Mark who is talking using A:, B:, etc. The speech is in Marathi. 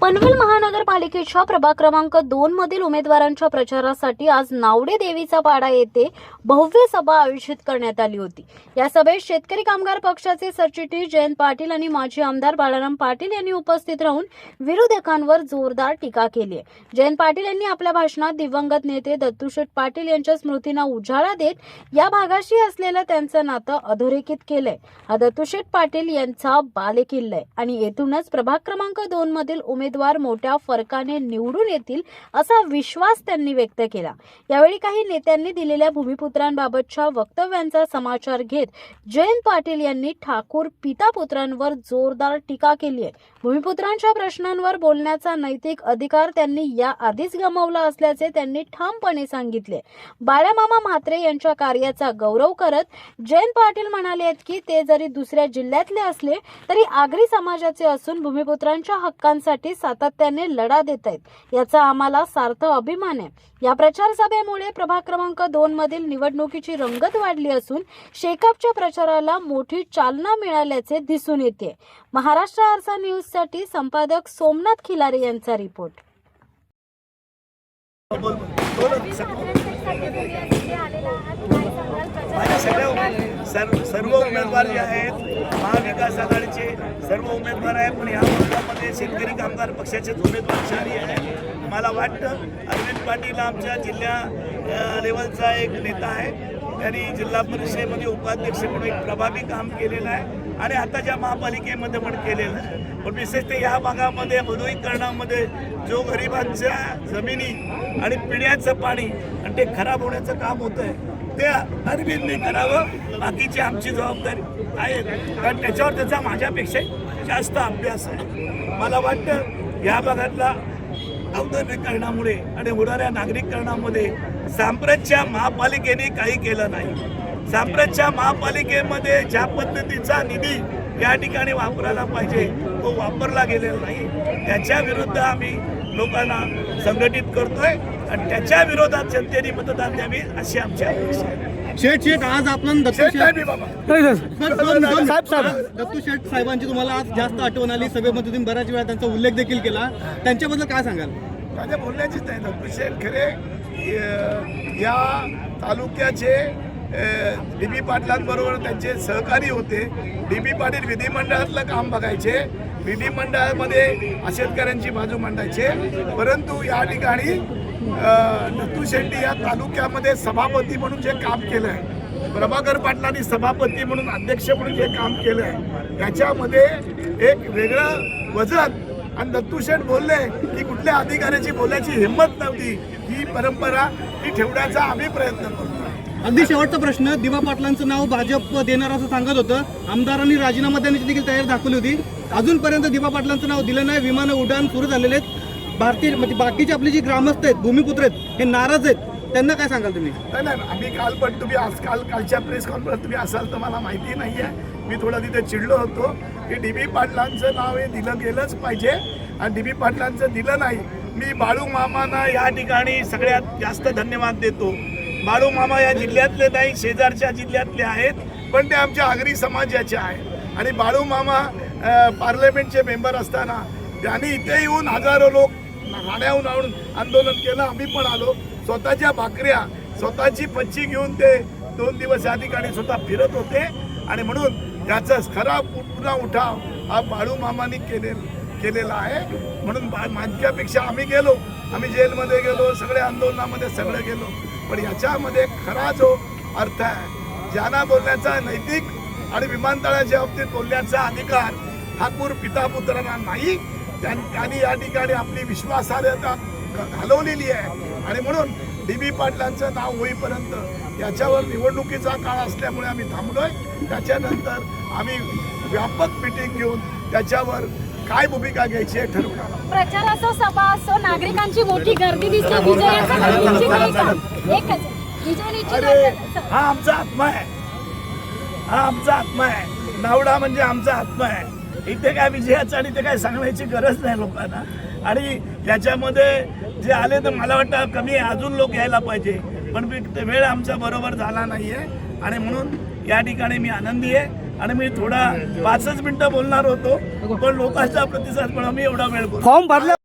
A: पनवेल महानगरपालिकेच्या प्रभाग क्रमांक दोन मधील उमेदवारांच्या प्रचारासाठी आज नावडे देवीचा पाडा येथे भव्य सभा आयोजित करण्यात आली होती. या सभेत शेतकरी कामगार पक्षाचे सरचिटणीस जयंत पाटील आणि माजी आमदार बाळाराम पाटील यांनी उपस्थित राहून विरोधकांवर जोरदार टीका केली आहे. जयंत पाटील यांनी आपल्या भाषणात दिवंगत नेते दत्तूशेठ पाटील यांच्या स्मृतींना उजाळा देत या भागाशी असलेलं त्यांचं नातं अधोरेखित केलंय. हा दत्तूशेठ पाटील यांचा बालेकिल्ला आहे आणि येथूनच प्रभाग क्रमांक दोन मधील उमेदवार उमेदवार मोठ्या फरकाने निवडून येतील असा विश्वास त्यांनी व्यक्त केला. यावेळी काही नेत्यांनी दिलेल्या भूमिपुत्रांबाबतच्या वक्तव्यांचा समाचार घेत जयंत पाटील यांनी ठाकूर पिता पुत्रांवर जोरदार टीका केली आहे. भूमिपुत्रांच्या प्रश्नांवर बोलण्याचा नैतिक अधिकार त्यांनी या आधीच गमावला असल्याचे त्यांनी ठामपणे सांगितले. बाळामामा म्हात्रे यांच्या कार्याचा गौरव करत जयंत पाटील म्हणाले आहेत की ते जरी दुसऱ्या जिल्ह्यातले असले तरी आगरी समाजाचे असून भूमिपुत्रांच्या हक्कांसाठी सातत्याने लढा देत आहेत. याचा आम्हाला सार्थ अभिमान आहे. या प्रचार सभेमुळे प्रभाग क्रमांक दोन मधील निवडणुकीची रंगत वाढली असून शेकापच्या प्रचाराला मोठी चालना मिळाल्याचे दिसून येते. महाराष्ट्र आरसा न्यूजसाठी संपादक सोमनाथ खिलारे यांचा रिपोर्ट.
B: बोल, बोल, बोल, बोल, सर्व सर्व उमेदवार जे आहेत महाविकास आघाडीचे सर्व उमेदवार आहेत पण या भागामध्ये शेतकरी कामगार पक्षाचेच उमेदवार शहरी आहेत. मला वाटतं अरविंद पाटील आमच्या जिल्हा लेवलचा एक नेता आहे. त्यांनी जिल्हा परिषदेमध्ये उपाध्यक्ष म्हणून एक प्रभावी काम केलेलं आहे आणि आता ज्या महापालिकेमध्ये पण केलेलं आहे. पण विशेषतः या भागामध्ये मधुईकरणामध्ये जो गरिबांच्या जमिनी आणि पिण्याचं पाणी आणि ते खराब होण्याचं काम होतं आहे ते अरविंदने करावं. बाकीची आमची जबाबदारी आहे. कारण त्याच्यावर त्याचा माझ्यापेक्षा जास्त अभ्यास आहे. मला वाटतं या भागातला औद्योगिकरणामुळे आणि होणाऱ्या नागरिककरणामध्ये सांप्रतच्या महापालिकेने काही केलं नाही. सांप्रतच्या महापालिकेमध्ये ज्या पद्धतीचा निधी या ठिकाणी वापरायला पाहिजे तो वापरला गेलेला नाही. त्याच्या विरुद्ध आम्ही लोकांना संघटित करतोय आणि त्याच्या विरोधात जनतेने मतदान द्यावे अशी आमची अपेक्षा आहे.
C: शेठ शेठ आज आपण दत्तू
B: शेठ
C: शेठ दत्तू शेठ साहेबांची तुम्हाला आज जास्त आठवण आली. सभेमध्ये तुम्ही बऱ्याच वेळा त्यांचा उल्लेख देखील केला. त्यांच्याबद्दल काय सांगाल?
B: माझ्या बोलण्याचीच नाही ना विशेष खरे. या तालुक्याचे डी बी पाटलांबरोबर त्यांचे सहकारी होते. डी बी पाटील विधिमंडळातलं काम बघायचे. विधिमंडळामध्ये शेतकऱ्यांची बाजू मांडायचे. परंतु या ठिकाणी अ, दत्तू शेट्टी या तालुक्यामध्ये सभापती म्हणून जे काम केलं आहे प्रभाकर पाटलांनी सभापती म्हणून अध्यक्ष म्हणून जे काम केलं आहे त्याच्यामध्ये एक वेगळं वजन आणि दत्तूशेठ बोलले की कुठल्या अधिकाऱ्याची बोलायची हिंमत नव्हती. ही परंपरा ही ठेवण्याचा आम्ही प्रयत्न करतो.
C: अगदी शेवटचा प्रश्न दिवा पाटलांचं नाव भाजप देणार असं सांगत होतं. आमदारांनी राजीनामा देण्याची देखील तयारी दाखवली होती. अजूनपर्यंत दिवा पाटलांचं नाव दिलं नाही विमान उड्डाण सुरू झालेले आहेत. भारतीय म्हणजे बाकीचे आपले जी ग्रामस्थ आहेत भूमिपुत्र आहेत हे नाराज आहेत. त्यांना काय सांगाल तुम्ही?
B: नाही नाही आम्ही काल पण तुम्ही आज काल कालच्या प्रेस कॉन्फरन्स तुम्ही असाल तर मला माहिती नाही आहे मी थोडं तिथे चिडलो होतो की डी बी पाटलांचं नाव हे दिलं गेलंच पाहिजे. आणि डी बी पाटलांचं दिलं नाही. मी बाळू मामांना या ठिकाणी सगळ्यात जास्त धन्यवाद देतो. बाळू मामा या जिल्ह्यातले नाही शेजारच्या जिल्ह्यातले आहेत पण ते आमच्या आगरी समाजाचे आहेत. आणि बाळू मामा पार्लमेंटचे मेंबर असताना त्यांनी इथे येऊन हजारो लोक राण्याहून आणून आंदोलन केलं. आम्ही पण आलो. स्वतःच्या भाकऱ्या स्वतःची पच्ची घेऊन ते दोन दिवस या ठिकाणी स्वतः फिरत होते. आणि म्हणून याचा खरा पुन्हा उठाव हा बाळू मामानी केले केलेला आहे. म्हणून बा- मानक्यापेक्षा आम्ही गेलो. आम्ही जेलमध्ये गेलो सगळ्या आंदोलनामध्ये सगळं गेलो. पण याच्यामध्ये खरा जो अर्थ आहे ज्यांना बोलण्याचा नैतिक आणि विमानतळाच्या बाबतीत बोलण्याचा अधिकार ठाकूर पिता पुत्रांना नाही. त्यांनी या ठिकाणी आपली विश्वासार्हता घालवलेली आहे. आणि म्हणून डी बी पाटलांचं नाव होईपर्यंत याच्यावर निवडणुकीचा काळ असल्यामुळे आम्ही थांबलोय. त्याच्यानंतर आम्ही व्यापक मिटिंग घेऊन त्याच्यावर काय भूमिका घ्यायची आहे ठरवणार.
D: प्रचार असो सभा असो नागरिकांची मोठी गर्दी दिसते.
B: अरे? हा आमचा आत्मा आहे. हा आमचा आत्मा आहे. नावडा म्हणजे आमचा आत्मा आहे. इथे काय विजयाचं आणि ते काय सांगण्याची गरज नाही लोकांना. आणि याच्यामध्ये जे आले तर मला वाटतं कमी अजून लोक यायला पाहिजे. पण मी- ते वेळ आमचा बरोबर झाला नाही आहे आणि म्हणून या ठिकाणी मी आनंदी आहे. आणि मी थोडा पाचच मिनिटं बोलणार होतो पण लोकांचा प्रतिसाद पण मी एवढा वेळ
C: फॉर्म भरला